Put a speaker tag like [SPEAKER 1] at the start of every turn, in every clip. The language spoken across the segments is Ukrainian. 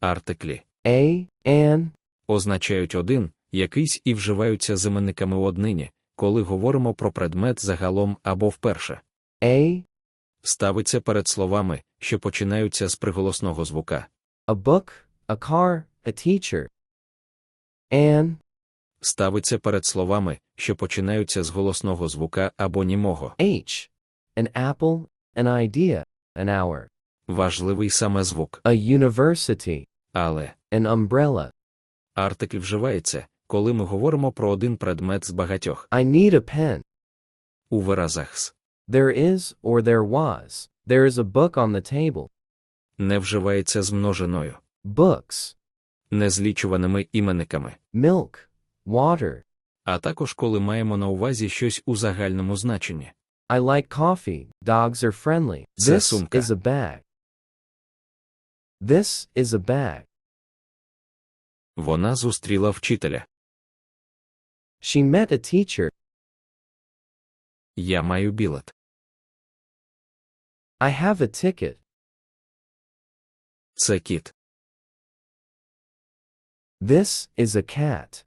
[SPEAKER 1] Артиклі
[SPEAKER 2] a, an,
[SPEAKER 1] означають один, якийсь і вживаються з іменниками у однині, коли говоримо про предмет загалом або вперше.
[SPEAKER 2] a,
[SPEAKER 1] Ставиться перед словами, що починаються з приголосного звука.
[SPEAKER 2] a book, a car, a teacher. An,
[SPEAKER 1] Ставиться перед словами, що починаються з голосного звука або німого.
[SPEAKER 2] h, an apple, an idea, an hour,
[SPEAKER 1] Важливий саме звук.
[SPEAKER 2] a university,
[SPEAKER 1] Але
[SPEAKER 2] an umbrella.
[SPEAKER 1] артикль вживається, коли ми говоримо про один предмет з багатьох.
[SPEAKER 2] I need a pen.
[SPEAKER 1] У виразах з
[SPEAKER 2] There is, or there was. There is a book on the table.
[SPEAKER 1] не вживається з множиною,
[SPEAKER 2] Books,
[SPEAKER 1] незлічуваними іменниками.
[SPEAKER 2] milk, water.
[SPEAKER 1] а також коли маємо на увазі щось у загальному значенні.
[SPEAKER 2] I like coffee. Dogs are friendly.
[SPEAKER 1] Це
[SPEAKER 2] This
[SPEAKER 1] сумка.
[SPEAKER 2] is a bag. This is a bag.
[SPEAKER 1] Вона зустріла вчителя.
[SPEAKER 2] She met a teacher.
[SPEAKER 1] Я маю білет.
[SPEAKER 2] I have a ticket.
[SPEAKER 1] Це кіт.
[SPEAKER 2] This is a cat.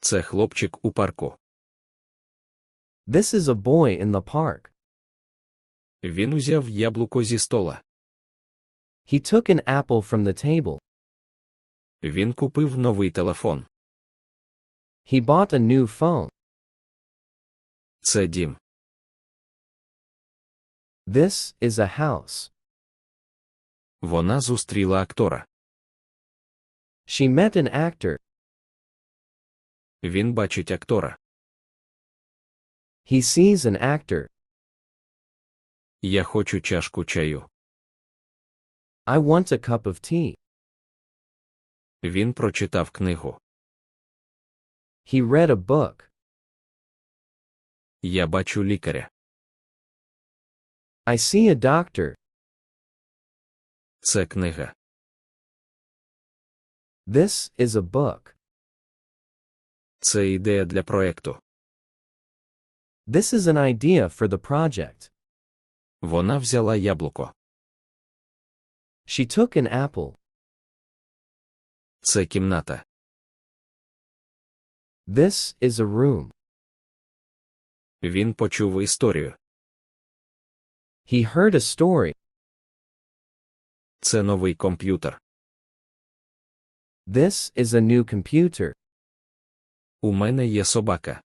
[SPEAKER 1] Це хлопчик у парку.
[SPEAKER 2] This is a boy in the park.
[SPEAKER 1] Він узяв яблуко зі стола.
[SPEAKER 2] He took an apple from the table.
[SPEAKER 1] Він купив новий телефон.
[SPEAKER 2] He bought a new phone.
[SPEAKER 1] Це дім.
[SPEAKER 2] This is a house.
[SPEAKER 1] Вона зустріла актора.
[SPEAKER 2] She met an actor.
[SPEAKER 1] Він бачить актора.
[SPEAKER 2] He sees an actor.
[SPEAKER 1] Я хочу чашку чаю.
[SPEAKER 2] I want a cup of tea.
[SPEAKER 1] Він прочитав книгу.
[SPEAKER 2] He read a book.
[SPEAKER 1] Я бачу лікаря.
[SPEAKER 2] I see a doctor.
[SPEAKER 1] Це книга.
[SPEAKER 2] This is a book.
[SPEAKER 1] Це ідея для проекту.
[SPEAKER 2] This is an idea for the project.
[SPEAKER 1] Вона взяла яблуко.
[SPEAKER 2] She took an apple.
[SPEAKER 1] Це кімната.
[SPEAKER 2] This is a room.
[SPEAKER 1] Він почув історію.
[SPEAKER 2] He heard a story.
[SPEAKER 1] Це новий комп'ютер.
[SPEAKER 2] This is a new computer.
[SPEAKER 1] У мене є собака.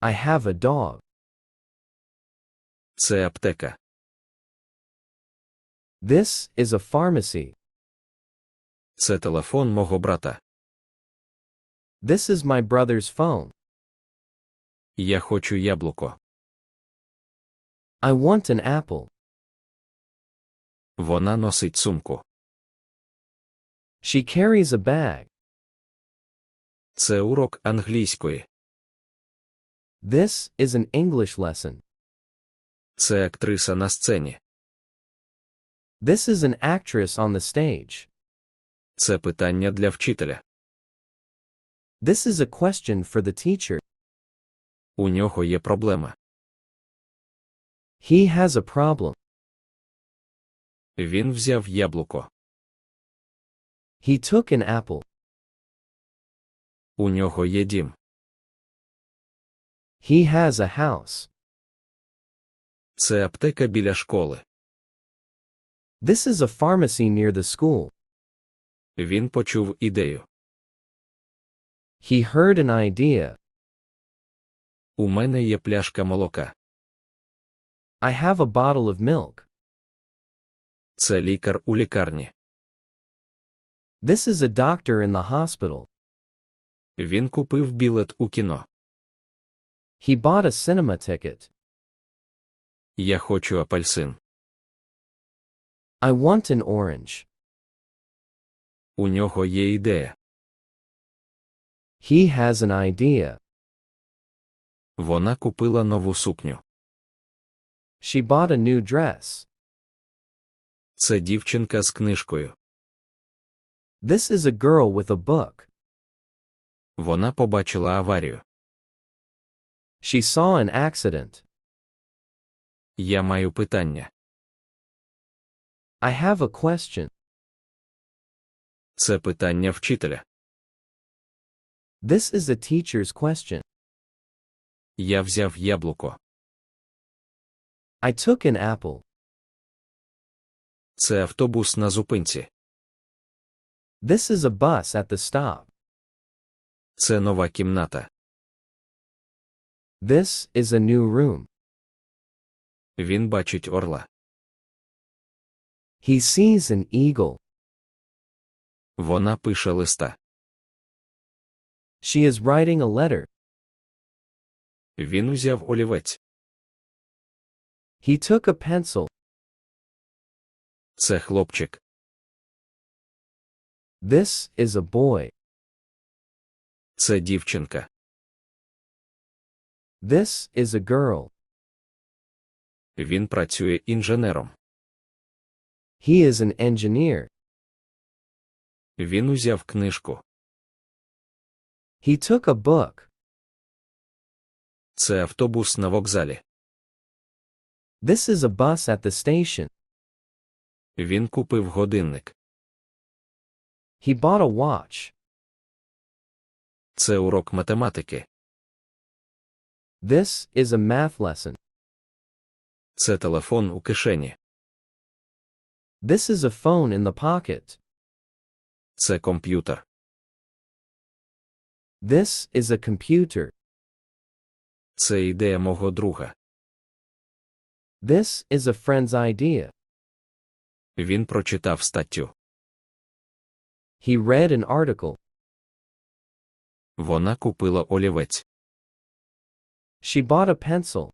[SPEAKER 2] I have a dog.
[SPEAKER 1] Це аптека.
[SPEAKER 2] This is a pharmacy.
[SPEAKER 1] Це телефон мого брата.
[SPEAKER 2] This is my brother's phone.
[SPEAKER 1] Я хочу яблуко.
[SPEAKER 2] I want an apple.
[SPEAKER 1] Вона носить сумку.
[SPEAKER 2] She carries a bag.
[SPEAKER 1] Це урок англійської.
[SPEAKER 2] This is an English lesson.
[SPEAKER 1] Це актриса на сцені.
[SPEAKER 2] This is an actress on the stage.
[SPEAKER 1] Це питання для вчителя.
[SPEAKER 2] This is a question for the teacher.
[SPEAKER 1] У нього є проблема.
[SPEAKER 2] He has a problem.
[SPEAKER 1] Він взяв яблуко.
[SPEAKER 2] He took an apple.
[SPEAKER 1] У нього є дім.
[SPEAKER 2] He has a house.
[SPEAKER 1] Це аптека біля школи.
[SPEAKER 2] This is a pharmacy near the school.
[SPEAKER 1] Він почув ідею.
[SPEAKER 2] He heard an idea.
[SPEAKER 1] У мене є пляшка молока.
[SPEAKER 2] I have a bottle of milk.
[SPEAKER 1] Це лікар у лікарні.
[SPEAKER 2] This is a doctor in the hospital.
[SPEAKER 1] Він купив білет у кіно.
[SPEAKER 2] He bought a cinema ticket.
[SPEAKER 1] Я хочу апельсин.
[SPEAKER 2] I want an orange.
[SPEAKER 1] У нього є ідея.
[SPEAKER 2] He has an idea.
[SPEAKER 1] Вона купила нову сукню.
[SPEAKER 2] She bought a new dress.
[SPEAKER 1] Це дівчинка з книжкою.
[SPEAKER 2] This is a girl with a book.
[SPEAKER 1] Вона побачила аварію.
[SPEAKER 2] She saw an accident.
[SPEAKER 1] Я маю питання.
[SPEAKER 2] I have a question.
[SPEAKER 1] Це питання вчителя.
[SPEAKER 2] This is a teacher's question.
[SPEAKER 1] Я взяв яблуко.
[SPEAKER 2] I took an apple.
[SPEAKER 1] Це автобус на зупинці.
[SPEAKER 2] This is a bus at the stop.
[SPEAKER 1] Це нова кімната.
[SPEAKER 2] This is a new room.
[SPEAKER 1] Він бачить орла.
[SPEAKER 2] He sees an eagle.
[SPEAKER 1] Вона пише листа.
[SPEAKER 2] She is writing a letter.
[SPEAKER 1] Він узяв олівець.
[SPEAKER 2] He took a pencil.
[SPEAKER 1] Це хлопчик.
[SPEAKER 2] This is a boy.
[SPEAKER 1] Це дівчинка.
[SPEAKER 2] This is a girl.
[SPEAKER 1] Він працює інженером.
[SPEAKER 2] He is an engineer.
[SPEAKER 1] Він узяв книжку.
[SPEAKER 2] He took a book.
[SPEAKER 1] Це автобус на вокзалі.
[SPEAKER 2] This is a bus at the station.
[SPEAKER 1] Він купив годинник.
[SPEAKER 2] He bought a watch.
[SPEAKER 1] Це урок математики.
[SPEAKER 2] This is a math lesson.
[SPEAKER 1] Це телефон у кишені.
[SPEAKER 2] This is a phone in the pocket.
[SPEAKER 1] Це комп'ютер.
[SPEAKER 2] This is a computer.
[SPEAKER 1] Це ідея мого друга.
[SPEAKER 2] This is a friend's idea.
[SPEAKER 1] Він прочитав статтю.
[SPEAKER 2] He read an article.
[SPEAKER 1] Вона купила олівець.
[SPEAKER 2] She bought a pencil.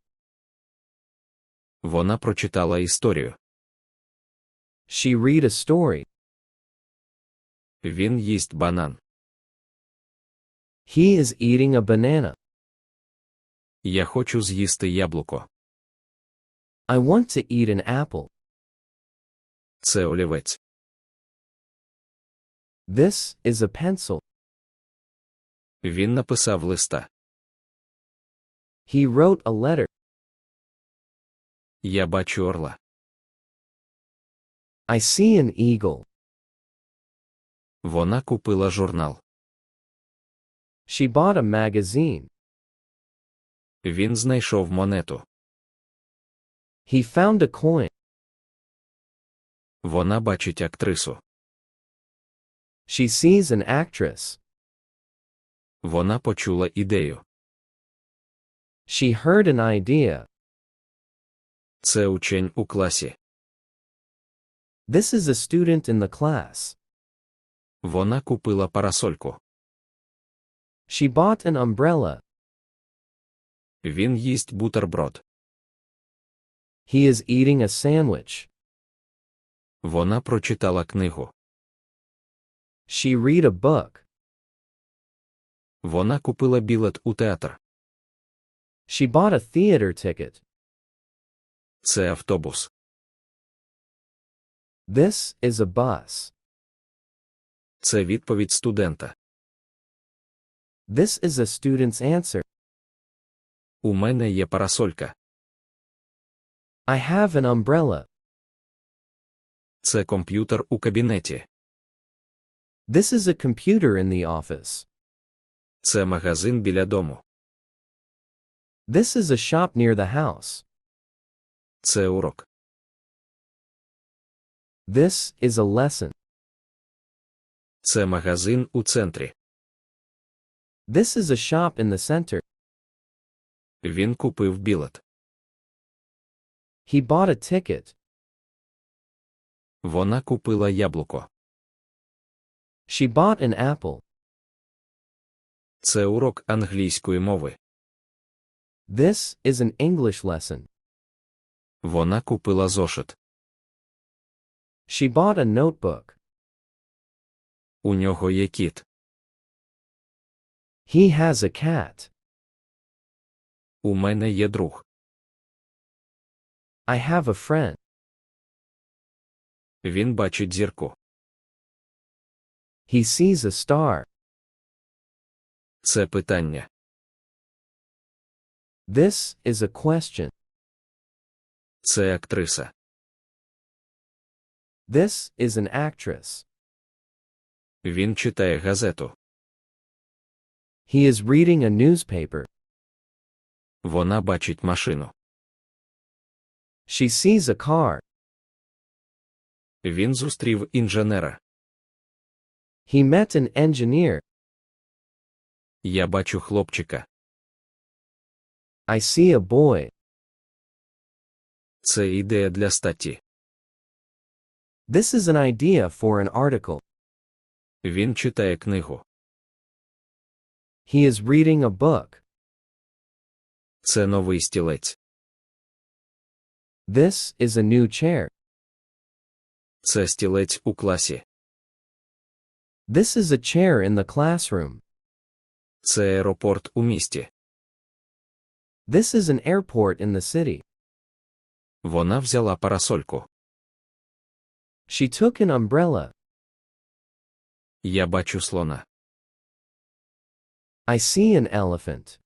[SPEAKER 1] Вона прочитала історію.
[SPEAKER 2] She read a story.
[SPEAKER 1] Він їсть банан.
[SPEAKER 2] He is eating a banana.
[SPEAKER 1] Я хочу з'їсти яблуко.
[SPEAKER 2] I want to eat an apple.
[SPEAKER 1] Це олівець.
[SPEAKER 2] This is a pencil.
[SPEAKER 1] Він написав листа.
[SPEAKER 2] He wrote a letter.
[SPEAKER 1] Я бачу орла.
[SPEAKER 2] I see an eagle.
[SPEAKER 1] Вона купила журнал.
[SPEAKER 2] She bought a magazine.
[SPEAKER 1] Він знайшов монету.
[SPEAKER 2] He found a coin.
[SPEAKER 1] Вона бачить актрису.
[SPEAKER 2] She sees an actress.
[SPEAKER 1] Вона почула ідею.
[SPEAKER 2] She heard an idea.
[SPEAKER 1] Це учень у класі.
[SPEAKER 2] This is a student in the class.
[SPEAKER 1] Вона купила парасольку.
[SPEAKER 2] She bought an umbrella.
[SPEAKER 1] Він їсть бутерброд.
[SPEAKER 2] He is eating a sandwich.
[SPEAKER 1] Вона прочитала книгу.
[SPEAKER 2] She read a book.
[SPEAKER 1] Вона купила білет у театр.
[SPEAKER 2] She bought a theater ticket.
[SPEAKER 1] Це автобус.
[SPEAKER 2] This is a bus.
[SPEAKER 1] Це відповідь студента.
[SPEAKER 2] This is a student's answer.
[SPEAKER 1] У мене є парасолька.
[SPEAKER 2] I have an umbrella.
[SPEAKER 1] Це комп'ютер у кабінеті.
[SPEAKER 2] This is a computer in the office.
[SPEAKER 1] Це магазин біля дому.
[SPEAKER 2] This is a shop near the house.
[SPEAKER 1] Це урок.
[SPEAKER 2] This is a lesson.
[SPEAKER 1] Це магазин у центрі.
[SPEAKER 2] This is a shop in the center.
[SPEAKER 1] Він купив білет.
[SPEAKER 2] He bought a ticket.
[SPEAKER 1] Вона купила яблуко.
[SPEAKER 2] She bought an apple.
[SPEAKER 1] Це урок англійської мови.
[SPEAKER 2] This is an English lesson.
[SPEAKER 1] Вона купила зошит.
[SPEAKER 2] She bought a notebook.
[SPEAKER 1] У нього є кіт.
[SPEAKER 2] He has a cat.
[SPEAKER 1] У мене є друг.
[SPEAKER 2] I have a friend.
[SPEAKER 1] Він бачить зірку.
[SPEAKER 2] He sees a star.
[SPEAKER 1] Це питання.
[SPEAKER 2] This is a question.
[SPEAKER 1] Це актриса.
[SPEAKER 2] This is an actress.
[SPEAKER 1] Він читає газету.
[SPEAKER 2] He is reading a newspaper.
[SPEAKER 1] Вона бачить машину.
[SPEAKER 2] She sees a car.
[SPEAKER 1] Він зустрів інженера.
[SPEAKER 2] He met an engineer.
[SPEAKER 1] Я бачу хлопчика.
[SPEAKER 2] I see a boy.
[SPEAKER 1] Це ідея для статті.
[SPEAKER 2] This is an idea for an article.
[SPEAKER 1] Він читає книгу.
[SPEAKER 2] He is reading a book.
[SPEAKER 1] Це новий стілець.
[SPEAKER 2] This is a new chair.
[SPEAKER 1] Це стілець у класі.
[SPEAKER 2] This is a chair in the classroom.
[SPEAKER 1] Це аеропорт у місті.
[SPEAKER 2] This is an airport in the city.
[SPEAKER 1] Вона взяла парасольку.
[SPEAKER 2] She took an umbrella.
[SPEAKER 1] Я бачу слона.
[SPEAKER 2] I see an elephant.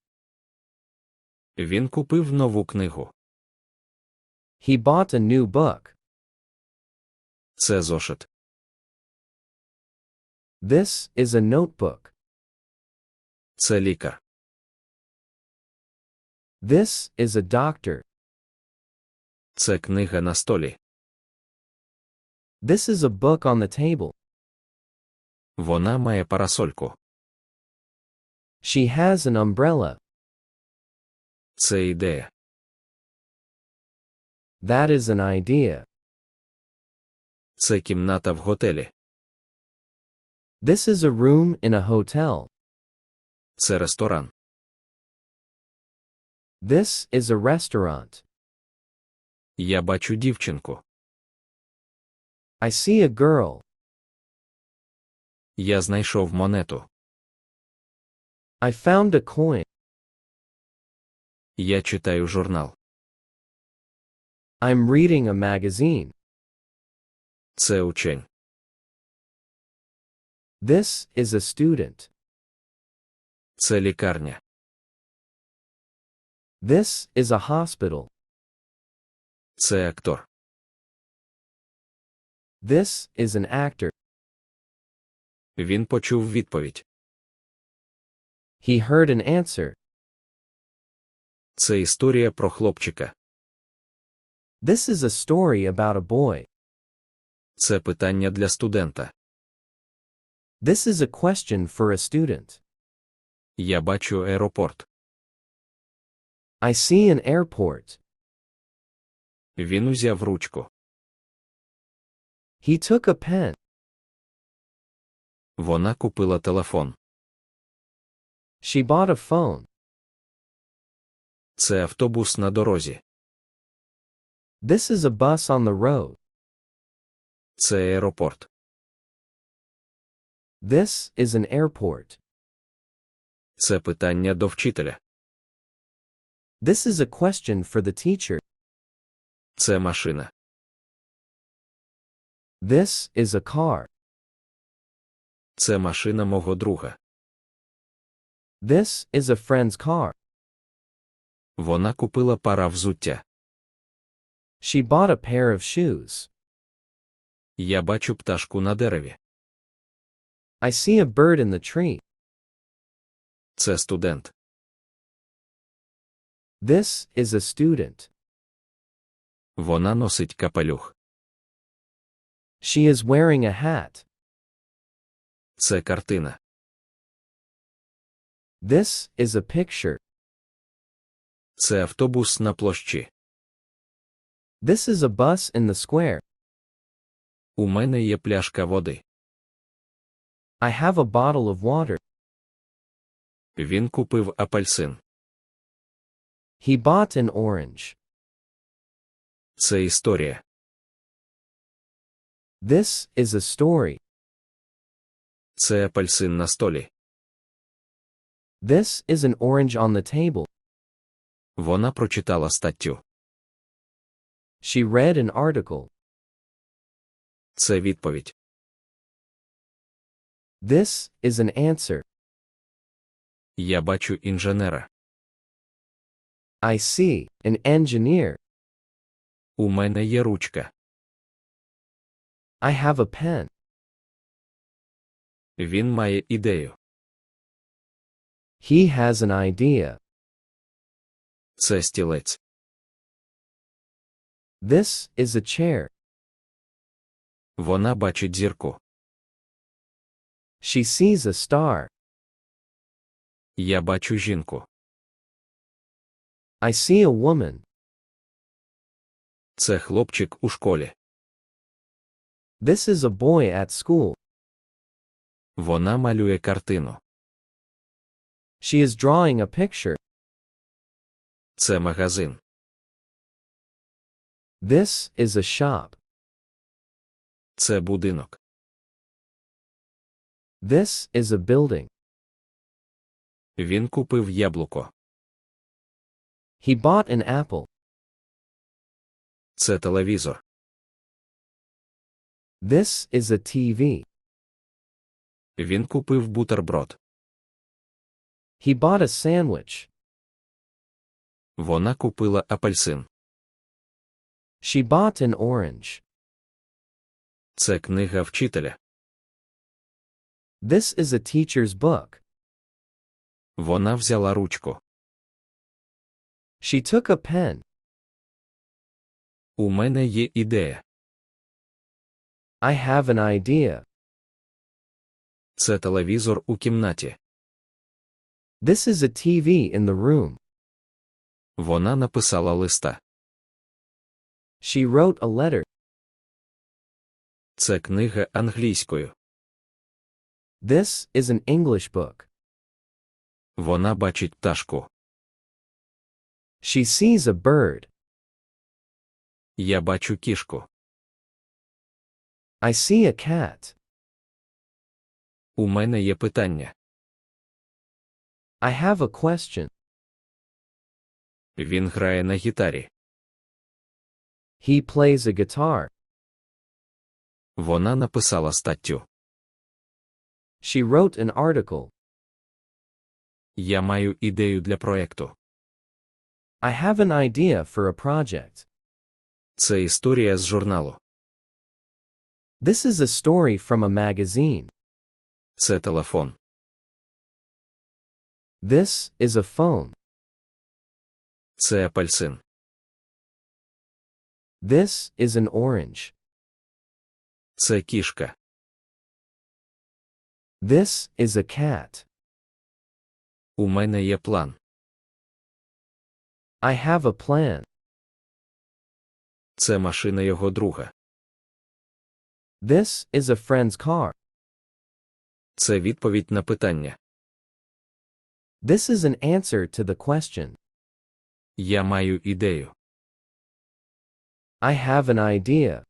[SPEAKER 1] Він купив нову книгу.
[SPEAKER 2] He bought a new book.
[SPEAKER 1] Це зошит.
[SPEAKER 2] This is a notebook.
[SPEAKER 1] Це лікар.
[SPEAKER 2] This is a doctor.
[SPEAKER 1] Це книга на столі.
[SPEAKER 2] This is a book on the table.
[SPEAKER 1] Вона має парасольку.
[SPEAKER 2] She has an umbrella.
[SPEAKER 1] Це ідея.
[SPEAKER 2] That is an idea.
[SPEAKER 1] Це кімната в готелі.
[SPEAKER 2] This is a room in a hotel.
[SPEAKER 1] Це ресторан.
[SPEAKER 2] This is a restaurant.
[SPEAKER 1] Я бачу дівчинку.
[SPEAKER 2] I see a girl.
[SPEAKER 1] Я знайшов монету.
[SPEAKER 2] I found a coin.
[SPEAKER 1] Я читаю журнал.
[SPEAKER 2] I'm reading a magazine.
[SPEAKER 1] Це учень.
[SPEAKER 2] This is a student.
[SPEAKER 1] Це лікарня.
[SPEAKER 2] This is a hospital.
[SPEAKER 1] Це актор.
[SPEAKER 2] This is an actor.
[SPEAKER 1] Він почув відповідь.
[SPEAKER 2] He heard an answer.
[SPEAKER 1] Це історія про хлопчика.
[SPEAKER 2] This is a story about a boy.
[SPEAKER 1] Це питання для студента.
[SPEAKER 2] This is a question for a student.
[SPEAKER 1] Я бачу аеропорт.
[SPEAKER 2] I see an airport.
[SPEAKER 1] Він узяв ручку.
[SPEAKER 2] He took a pen.
[SPEAKER 1] Вона купила телефон.
[SPEAKER 2] She bought a phone.
[SPEAKER 1] Це автобус на дорозі.
[SPEAKER 2] This is a bus on the road.
[SPEAKER 1] Це аеропорт.
[SPEAKER 2] This is an airport.
[SPEAKER 1] Це питання до вчителя.
[SPEAKER 2] This is a question for the teacher.
[SPEAKER 1] Це машина.
[SPEAKER 2] This is a car.
[SPEAKER 1] Це машина мого друга.
[SPEAKER 2] This is a friend's car.
[SPEAKER 1] Вона купила пара взуття.
[SPEAKER 2] She bought a pair of shoes.
[SPEAKER 1] Я бачу пташку на дереві.
[SPEAKER 2] I see a bird in the tree.
[SPEAKER 1] Це студент.
[SPEAKER 2] This is a student.
[SPEAKER 1] Вона носить капелюх.
[SPEAKER 2] She is wearing a hat.
[SPEAKER 1] Це картина.
[SPEAKER 2] This is a picture.
[SPEAKER 1] Це автобус на площі.
[SPEAKER 2] This is a bus in the square.
[SPEAKER 1] У мене є пляшка води.
[SPEAKER 2] I have a bottle of water.
[SPEAKER 1] Він купив апельсин.
[SPEAKER 2] He bought an orange.
[SPEAKER 1] Це історія.
[SPEAKER 2] This is a story.
[SPEAKER 1] Це апельсин на столі.
[SPEAKER 2] This is an orange on the table.
[SPEAKER 1] Вона прочитала статтю.
[SPEAKER 2] She read an article.
[SPEAKER 1] Це відповідь.
[SPEAKER 2] This is an answer.
[SPEAKER 1] Я бачу інженера.
[SPEAKER 2] I see an engineer.
[SPEAKER 1] У мене є ручка.
[SPEAKER 2] I have a pen.
[SPEAKER 1] Він має ідею.
[SPEAKER 2] He has an idea.
[SPEAKER 1] Це стілець.
[SPEAKER 2] This is a chair.
[SPEAKER 1] Вона бачить зірку.
[SPEAKER 2] She sees a star.
[SPEAKER 1] Я бачу жінку.
[SPEAKER 2] I see a woman.
[SPEAKER 1] Це хлопчик у школі.
[SPEAKER 2] This is a boy at school.
[SPEAKER 1] Вона малює картину.
[SPEAKER 2] She is drawing a picture.
[SPEAKER 1] Це магазин.
[SPEAKER 2] This is a shop.
[SPEAKER 1] Це будинок.
[SPEAKER 2] This is a building.
[SPEAKER 1] Він купив яблуко.
[SPEAKER 2] He bought an apple.
[SPEAKER 1] Це телевізор.
[SPEAKER 2] This is a TV.
[SPEAKER 1] Він купив бутерброд.
[SPEAKER 2] He bought a sandwich.
[SPEAKER 1] Вона купила апельсин.
[SPEAKER 2] She bought an orange.
[SPEAKER 1] Це книга вчителя.
[SPEAKER 2] This is a teacher's book.
[SPEAKER 1] Вона взяла ручку.
[SPEAKER 2] She took a pen.
[SPEAKER 1] У мене є ідея.
[SPEAKER 2] I have an idea.
[SPEAKER 1] Це телевізор у кімнаті.
[SPEAKER 2] This is a TV in the room.
[SPEAKER 1] Вона написала листа.
[SPEAKER 2] She wrote a letter.
[SPEAKER 1] Це книга англійською.
[SPEAKER 2] This is an English book.
[SPEAKER 1] Вона бачить пташку.
[SPEAKER 2] She sees a bird.
[SPEAKER 1] Я бачу кішку.
[SPEAKER 2] I see a cat.
[SPEAKER 1] У мене є питання.
[SPEAKER 2] I have a question.
[SPEAKER 1] Він грає на гітарі.
[SPEAKER 2] He plays a guitar.
[SPEAKER 1] Вона написала статтю.
[SPEAKER 2] She wrote an article.
[SPEAKER 1] Я маю ідею для проекту.
[SPEAKER 2] I have an idea for a project.
[SPEAKER 1] Це історія з журналу.
[SPEAKER 2] This is a story from a magazine.
[SPEAKER 1] Це телефон.
[SPEAKER 2] This is a phone.
[SPEAKER 1] Це апельсин.
[SPEAKER 2] This is an orange.
[SPEAKER 1] Це кішка.
[SPEAKER 2] This is a cat.
[SPEAKER 1] У мене є план.
[SPEAKER 2] I have a plan.
[SPEAKER 1] Це машина його друга.
[SPEAKER 2] This is a friend's car.
[SPEAKER 1] Це відповідь на питання.
[SPEAKER 2] This is an answer to the question.
[SPEAKER 1] Я маю ідею.
[SPEAKER 2] I have an idea.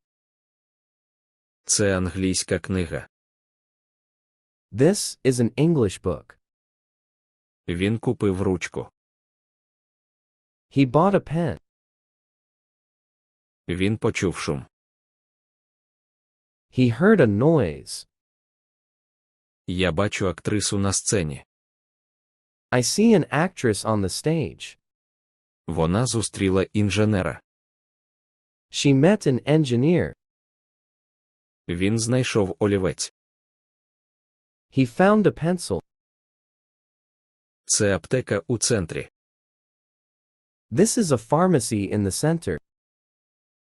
[SPEAKER 1] Це англійська книга.
[SPEAKER 2] This is an English book.
[SPEAKER 1] Він купив ручку.
[SPEAKER 2] He bought a pen.
[SPEAKER 1] Він почув шум.
[SPEAKER 2] He heard a noise.
[SPEAKER 1] Я бачу актрису на сцені.
[SPEAKER 2] I see an actress on the stage.
[SPEAKER 1] Вона зустріла інженера.
[SPEAKER 2] She met an engineer.
[SPEAKER 1] Він знайшов олівець.
[SPEAKER 2] He found a pencil.
[SPEAKER 1] Це аптека у центрі.
[SPEAKER 2] This is a pharmacy in the center.